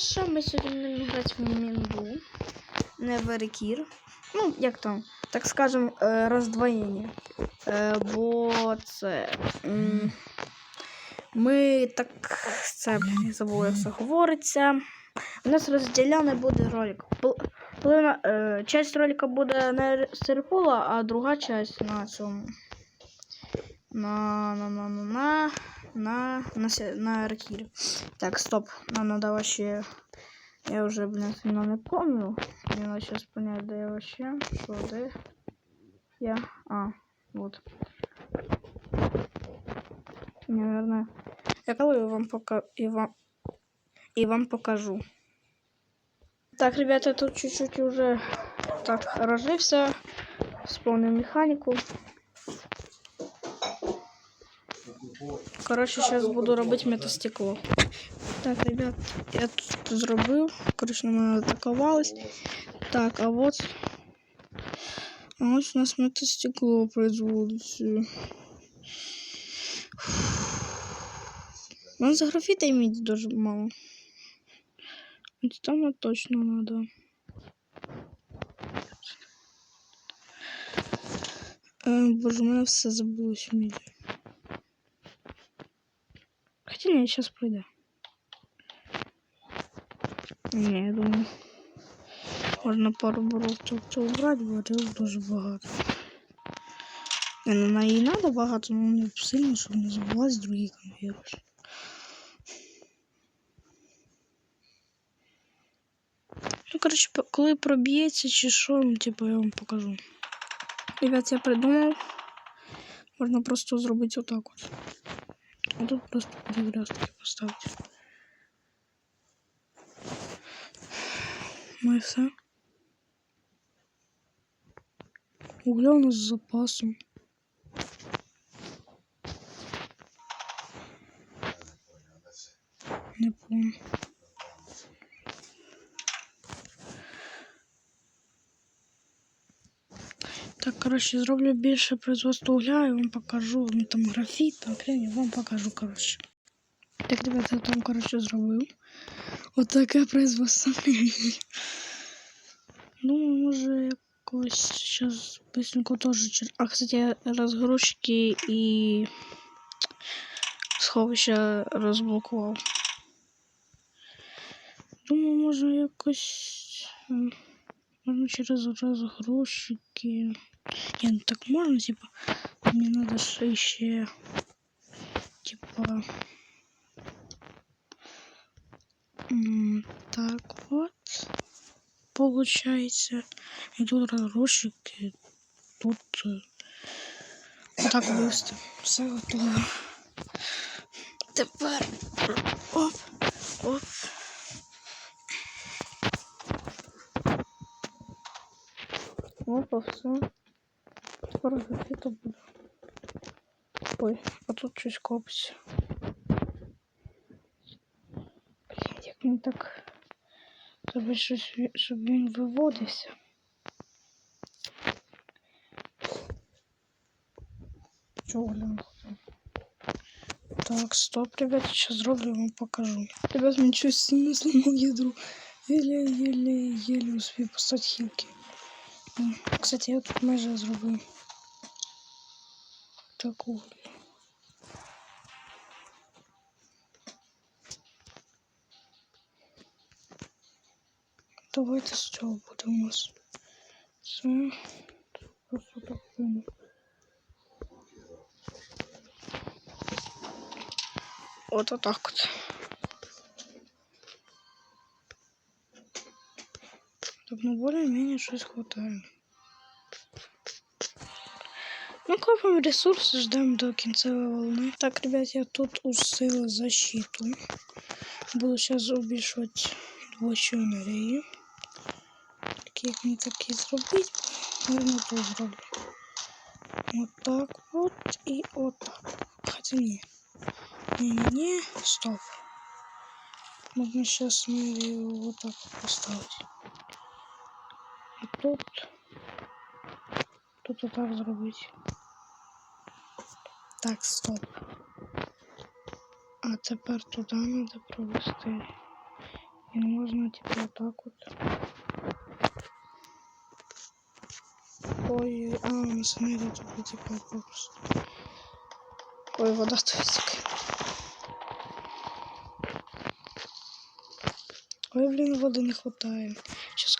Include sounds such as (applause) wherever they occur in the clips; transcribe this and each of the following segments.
Саша. Ми сьогодні будемо грати в Мінбу. Не в Ну, як там, так скажем, е, роздвоєння. Е, Бо це. Ми так. Це блін, я як це говориться. У нас розділяний буде ролик. Половина, е, часть ролика буде на Серпола, а друга часть на цьому. На на на на на на на, на Аркірі. Так, стоп. Нам надо вообще. Я уже, блин, сильно не помню. Мне надо сейчас понять, да я вообще. Что, да? Я. А, вот. Наверное. Я колую вам пока и вам и вам покажу. Так, ребята, тут чуть-чуть уже так разжился. Вспомнил механику. Короче, сейчас буду робити метастекло. Так, ребят, я тут зробив. Короче, на мене атакувались. Так, а вот. А ось у нас метастекло производиться. У нас графита иметь даже мало. Титана точно надо. Боже, у мене все забулось в. Хотя не, сейчас пройду. Не, я думаю. Можна пару боровців це убрати, борів дуже багато. Не, ну на їй надо багато, але не сильно, щоб не забувалось другі конвіруси. Ну, коротше, по- коли проб'ється чи що, ну, типу, я вам покажу. Ребят, я придумав. Можна просто зробити отак от. Тут просто перегрузки поставити. Ну і все. Угля у нас з запасом. Не помню. коротше, зроблю більше производства угля і вам покажу. Ну там графіт, там крем, я вам покажу, коротше. Так, ребята, я там, коротше, зробив. Отаке производство. (laughs) Ну, може, якось зараз быстренько теж. чер- А, кстати, розгрузчики і сховища розблокував. Думаю, може якось. м, Можна через розгрузчики. Не, ну так можно, типа, мне надо еще, типа, так вот, получается, и тут разгрузчики, тут, э, вот так быстро, все готово. Тепер, оп, оп. Опа, все. Скоро графіта буде. Ой, а тут щось копиться. Блін, як мені так. Треба щось, ві- щоб він виводився. Чого глянути? Так, стоп, ребят, сейчас зроблю, вам покажу. Ребят, мені щось сильно сломав ядро. Еле-еле-еле успів поставити хілки. Кстати, я тут майже зробив таку. Давайте з цього буде у нас. Це просто так вину. От отак от. Так, ну более-менее щось хватає. Ну, копаем ресурсы, ждем до кінцевої волны. Так, ребят, я тут усила защиту. Буду сейчас убільшувати двочу енергію. Так, як мені такі зробити? Наверное, то зроблю. Вот так вот и вот так. Хотя не. Не-не-не, стоп. Можно сейчас энергию вот так вот поставить. Тут... Тут вот так зробити. Так, стоп. А тепер туди треба провести можно типа вот так вот. Ой, а, мы смотрели тут типа просто. Ой, вода тусик. Ой, блин, воды не хватает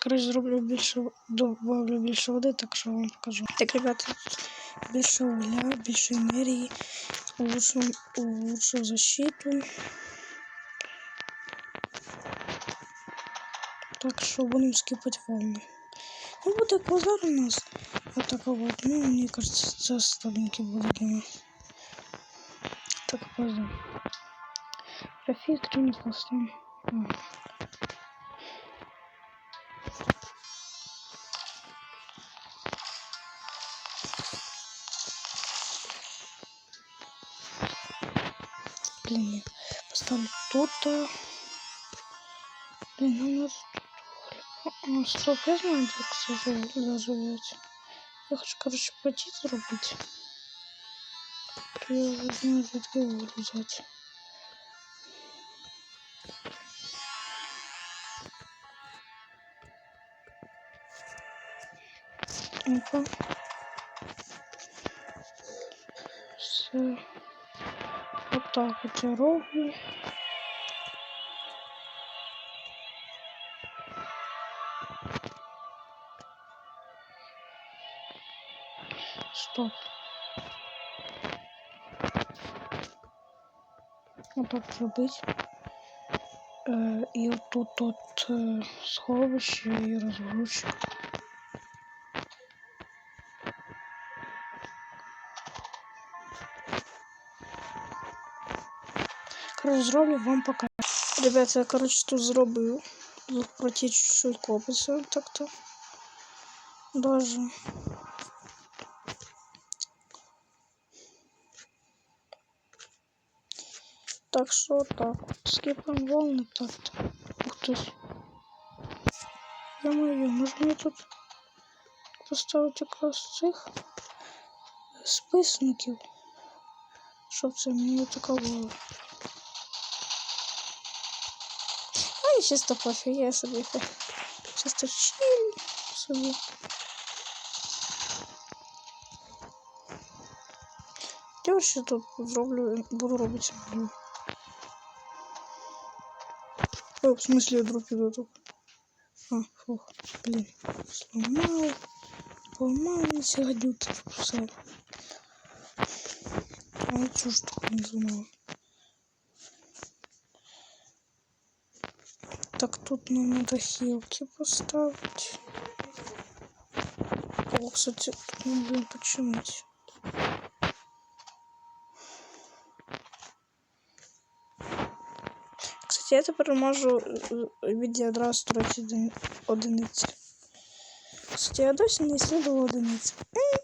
Сейчас, короче, зроблю більше, добавлю більше води, так що вам покажу. Так, ребята, більше угля, більше енергії, улучшу, улучшу защиту. Так що будемо скипати волни. Ну, буде квазар у нас. Отака вот. Ну, мені кажется, це слабенький буде для нас. Так, квазар. Профит, крім хвоста. Ага. Блин, я поставлю тут. Блин, у нас тут... А, стоп, я знаю, где, кстати, заживете. Я хочу, короче, пойти заработать. Я уже знаю, где его взять. Ну-ка. Все. Так я роблю. Стоп. Вот так зробити. Е, і тут от е, сховище і розгрузчик. Короче, зроблю вам пока. Ребята, я, короче, тут зробив. Тут проти чуть-чуть копиться так-то. Даже. Так что так. Скипаем волны так-то. Ух ты. Ё-моё, можно мне тут поставити якраз цих списників, щоб це мені атакувало. я чисто пофіг, я собі хай чисто чиль собі. Я ще тут зроблю, буду робити. блін. Ой, в смысле я дроп иду тут? А, фух, блин, сломал, поломал, не сегодня тут все. А я чё ж так не сломал? Так, тут нам надо хилки поставить. О, кстати, тут мы будем починить. Кстати, я тепер можу е, від ядра строїти один- одиниці. Кстати, я досі не исследовал одиниці. М.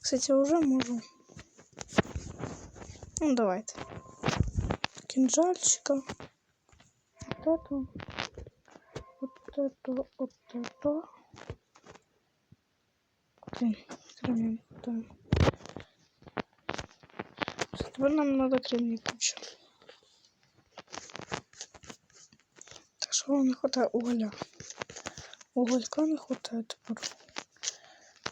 Кстати, я уже можу. Ну, давайте. Кинжальчика. Вот это. Вот это. Вот это. Блин, кремень. Да. Теперь нам надо кремний куча. Так що вам не хватає угля. Уголька не хватає тепер.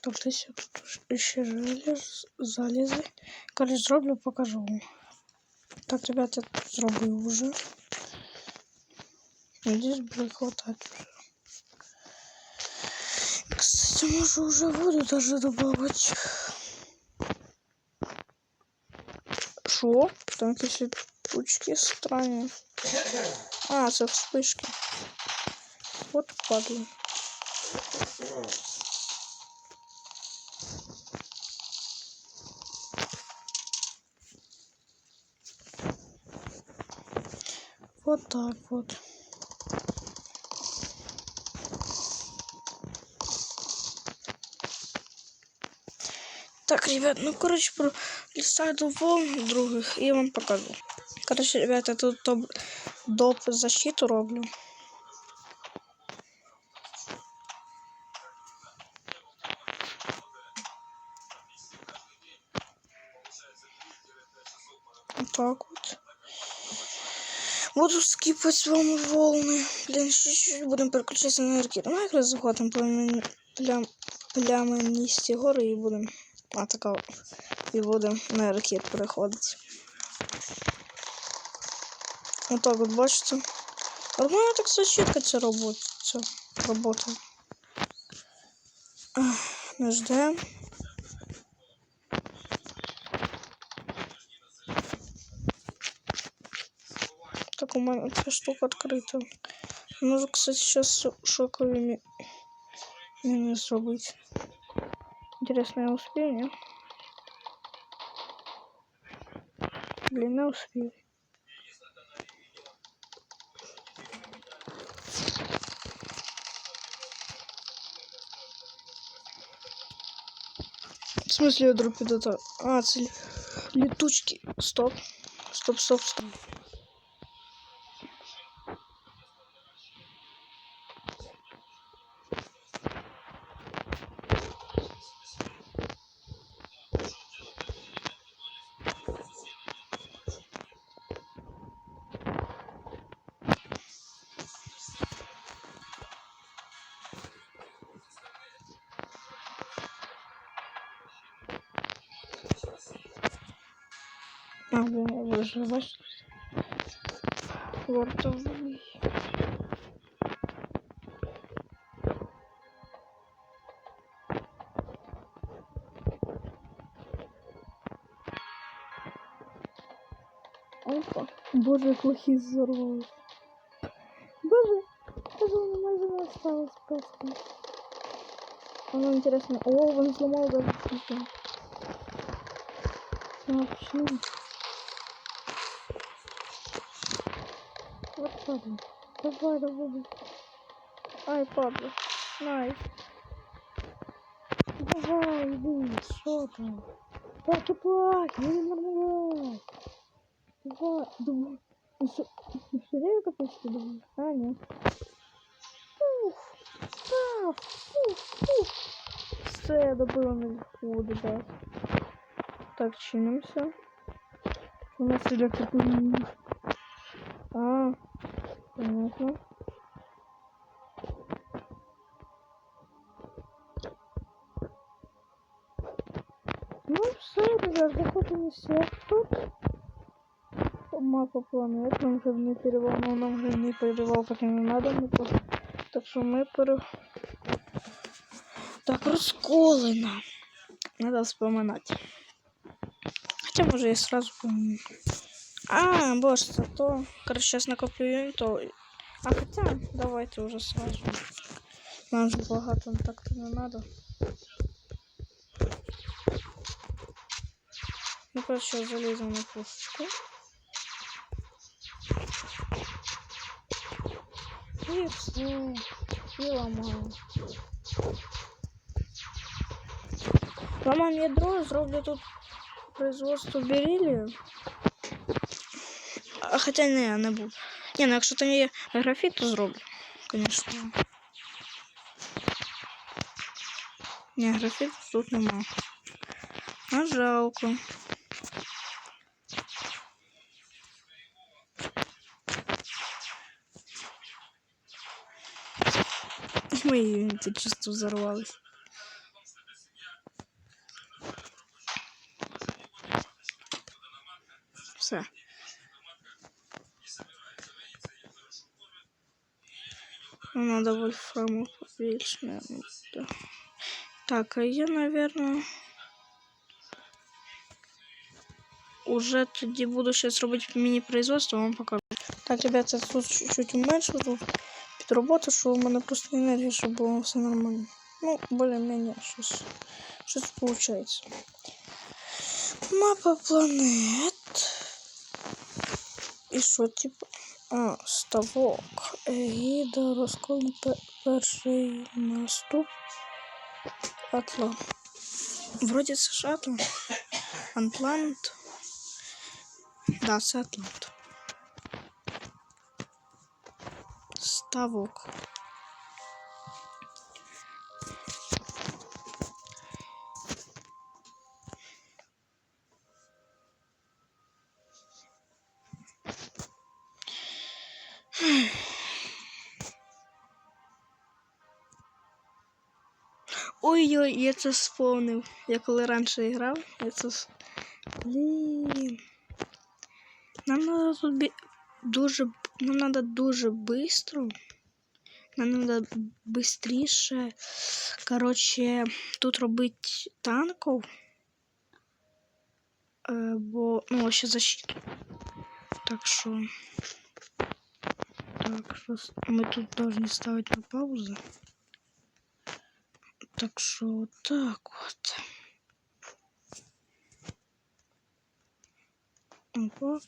Так, десь я тут ще желез, залізи. Короче, зроблю, покажу вам. Так, ребята, я тут Надеюсь, будет хватать уже. Кстати, можу уже воду даже добавить. Шо? Там якісь тучки странні. А, це вспишки. От падло. Вот так вот. Так, ребят, ну, короче, про листаю волн других и я вам покажу. Короче, ребята, я тут доп, доп защиту роблю. Вот так вот. Буду скипать с вами волны. Блин, чуть-чуть будем переключаться на ракету. Ну, якраз захватим плям... Плям... плямяністі гори і будемо атакувати. І будемо на ракет переходити. Отак от бачите. Нормально так все чітко це робить. Це робота. Ах, Не ждемо. Так, у мене ця штука відкрита. Можу, кстати, сейчас шокові мі... міни зробити. Интересно, я успею, не? Блин, не успею. В смысле ядро это? А, цель. Летучки. Стоп. Стоп, стоп, стоп. А, блин, я. Опа. Боже, плохие взорвалось. Боже, даже у не осталось просто. Оно интересно. О, он сломал даже систему. А, почему? Вот падла. Давай, давай. Ай, падла. Найс. Давай, иди, что там? Так и плачь, не нормально. Давай, что, ну все время как почти думаю? А, нет. Уф, уф, уф, уф. Все, я добила наверху, да. Так, чинимся. У нас электро А, понятно. Ну все, ребят, заходим всех тут. Мапа планет, нам же не перевал, но нам же не перевал, как и не надо. Мы просто... Так что мы пере... Так, расколено. Надо вспоминать. Хотя, может, я сразу помню. А, боже, то. Короче, сейчас накоплю юнитов. А хотя, давайте уже сразу. Нам же багато так-то не надо. Ну, короче, залезем на пушечку. И все. И ломаем. Ломаем ядро, зроблю тут производство бериллию. А хотя не, не буду. Ні, ну якщо там є графіт, то зроблю, звісно. Ні, графіт тут нема. А жалко. (laughs) Мої юніти чисто взорвались. Все. Надо вольфраму побільше. Да. Так, а я, наверное, уже тоді буду сейчас робити міні-производство, вам покажу. Так, ребята, тут чуть-чуть уменьшу, тут під роботу, що у мене просто енергія, щоб було все нормально. Ну, более-менее щось, щось получается. Мапа планет. І що, типу? А, ставок. Егіда, розкол, перший наступ. Атлан. Вроді це ж Атлант. Антлант. Да, це Атлант. Ставок. Ой-ой, я це сповнив. Я коли раніше грав, я це. Блін. Нам треба тут бі... дуже. Нам треба дуже швидко. Нам треба швидше. Коротше, тут робити танків. Е, бо. Ну, ще защиту. Так що. Так, що ми тут должны ставити на паузу. Так що так от. Опа.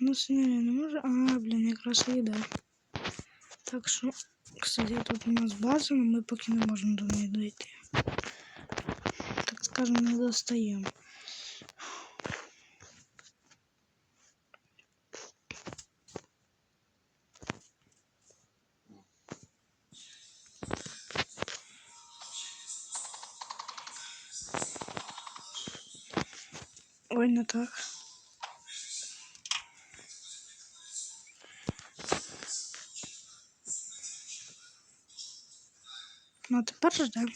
Ну, сняли не може. А, блін, якраз і да. Так що, кстати, тут у нас база, но ми поки не можемо до неї дойти. Так скажем, не достаємо. Не так. Ну, а тепер ждем.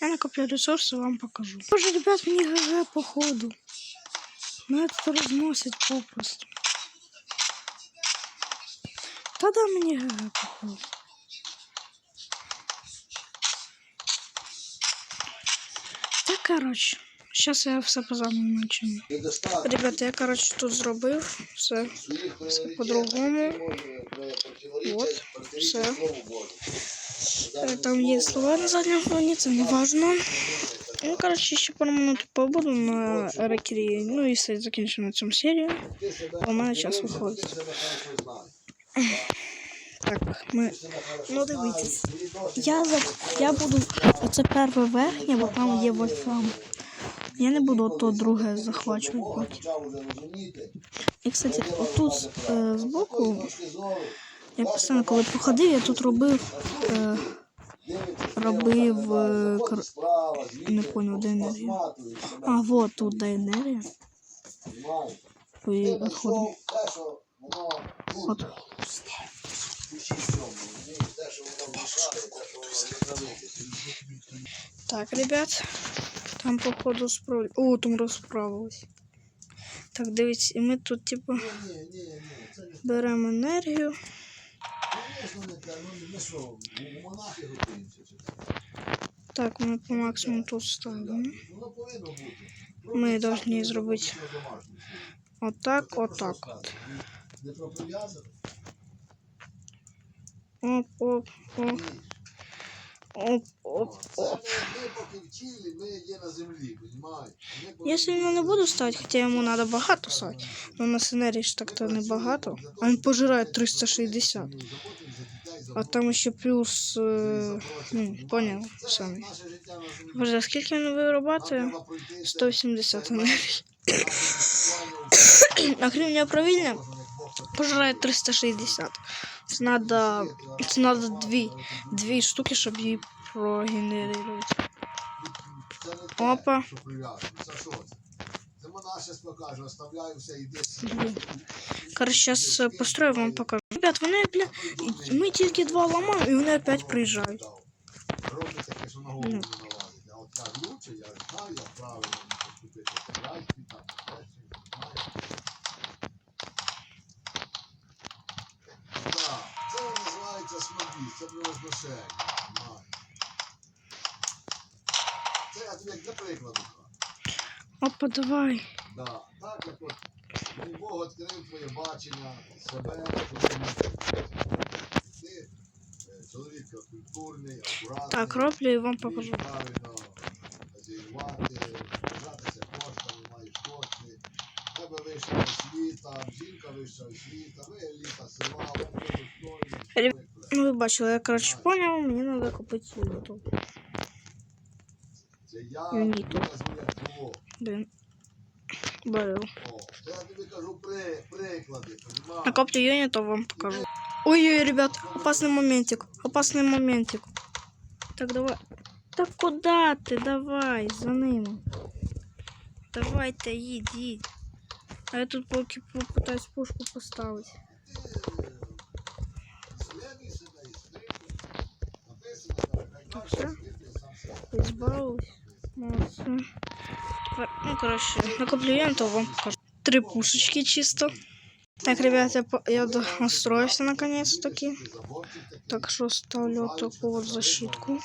Я накоплю ресурси, вам покажу. Боже, ребят, мені ГГ походу. Мене тут розносить попросту. Та да мені ГГ походу. Так, коротше. Сейчас я все по-замому начну. Ребята, я, коротше, тут зробив все. все по-другому. Вот, все. Е, Там є слова на задньому фоні, це не важно. Ну, коротше, ще пару минут побуду на рекері. Ну і все, закінчимо на цьому серію. У мене час виходить. Так, ми. Ну, дивіться. Я, за... я буду. Оце перше верхнє, бо там є вольфрам. Я не буду то друге захвачувати. І, кстати, отут е, збоку, я постійно, коли походив, я тут робив. Е, робив, е, кор- не понял, де енергія. А, вот тут де енергія. Відходимо. От. Так, ребят. Там, походу, справили. О, там розправились. Так, дивіться, і ми тут, типу, беремо енергію. Так, ми по максимуму тут ставимо. Ми повинні зробити отак, отак. Оп, оп, оп, оп, оп, оп. ми, поки вчили, ми є на землі, Я сильно не буду ставити, хоча йому треба багато ставити. Ну на сценарії ж так-то не багато. А він пожирає 360. заботимося за дітей, за А там ще плюс. Е, ну, поняв самі. Боже, скільки він пройти 170 енергії. (coughs) А гривня правильно пожирає 360. Це надо, це надо дві, дві штуки, щоб її прогенерувати. Опа. Короче, сейчас е, построю вам покажу. Ребят, вони, бля, ми тільки два ламаємо і вони опять приїжджають. Ну. називається смобіст, це превозношення. знаєш. Це я тобі як для прикладу. кажу. Опа, давай. Да. Так як от мені Бог відкрив твоє бачення себе, що ти е, чоловік культурний, акуратний. Так, роблю і вам вмієш покажу. правильно хазяювати, розпоряджатися коштами, маєш кошти. В Тебе вища освіта, жінка вища освіта, ви еліта села, ви достойні. Ребят, ви Ну, ви бачили, я, коротше, поняв, мені треба купити YouTube. Це я, Ні, я тут. назву як твого. Блін. Беру. О, це я тобі кажу при, приклади, понімаєш? Накоплю юнитов, вам покажу. Ой-ой, ребят, опасный моментик. Опасный моментик. Так, давай. Так куда ты? Давай, за ним. Давай-то, їдь, їдь. А я тут поки попытаюсь пушку поставить. Слідуй себе і слідуй. Так, все. Избавилась. Молодцы. Тепер, Ну, короче, накоплю я, то вам покажу. Три пушечки чисто. Так, ребят, я, по- я до- настроился наконец-таки. Так что ставлю вот такую вот защитку.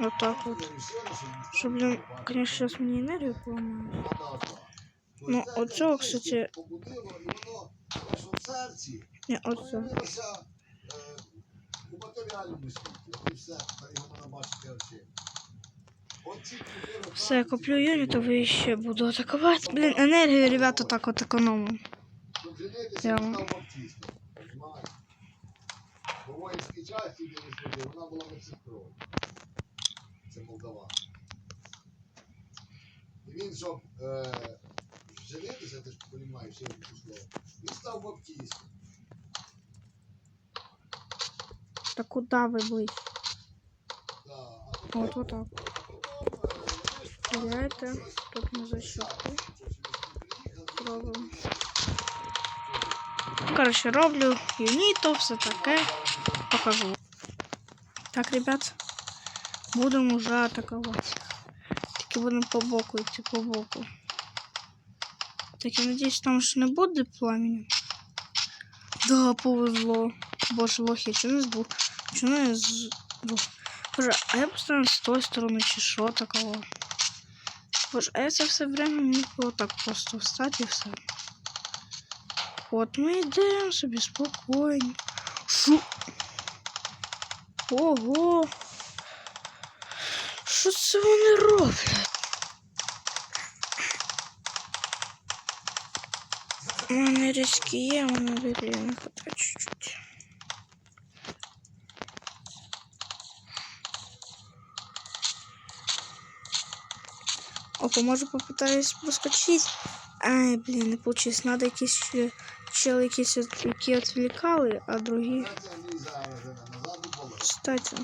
Вот так вот. Что, блин, конечно, сейчас мне энергию поломают. Ну, оцього, кстати, не, оце. Проявилося е, у матеріальному світі. От і все, та його можна бачити очима. Оці чотири Все, я куплю юнитов и еще буду атаковать. Блин, энергию, ребята, так вот экономим. Щоб женитися, Я він вам- став баптистом. Понимаєте? По воїнській часті, де він служив, вона була медсестрою. Це Молдаван. І він, щоб е, женитися, ти ж розумієш, ще яке слово, він став баптистом. Так куда вы будете? Да, а потім- Вот, вот так. Я это тут на защитку робимо. Ну, Короче, роблю юнітов, все таке. Покажу. Так, ребят, будемо уже атакувати. Тільки будемо по боку йти по боку. Так, я надіюсь, там ж не буде пламені. Да, повезло. Боже, лохи, чи не збув? Чи не з... Боже, а я поставив з тої сторони, чи що такого? Боже, а я це все время міг було так просто встати і все. От ми йдемо собі спокійно. Шу. Ого. Що це вони роблять? У мене різкі є, у мене дорі не хватає чуть-чуть. Опа, може попытаюсь проскочить. Ай, блін, не получилось. Надо якісь ще чели якісь, от- які відвлікали, а другі. Це Андрій зараз же назад у поле. Кстати.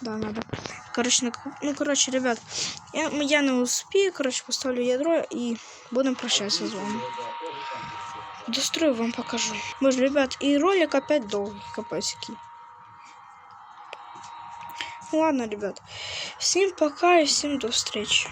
Да, надо. Короче, на- ну, короче, ребят, я, я не успею, короче, поставлю ядро и будем прощаться с вами. Дострою вам покажу. Боже, ребят, и ролик опять долгий, капасики. Ладно, ребят. Всем пока и всем до встречи.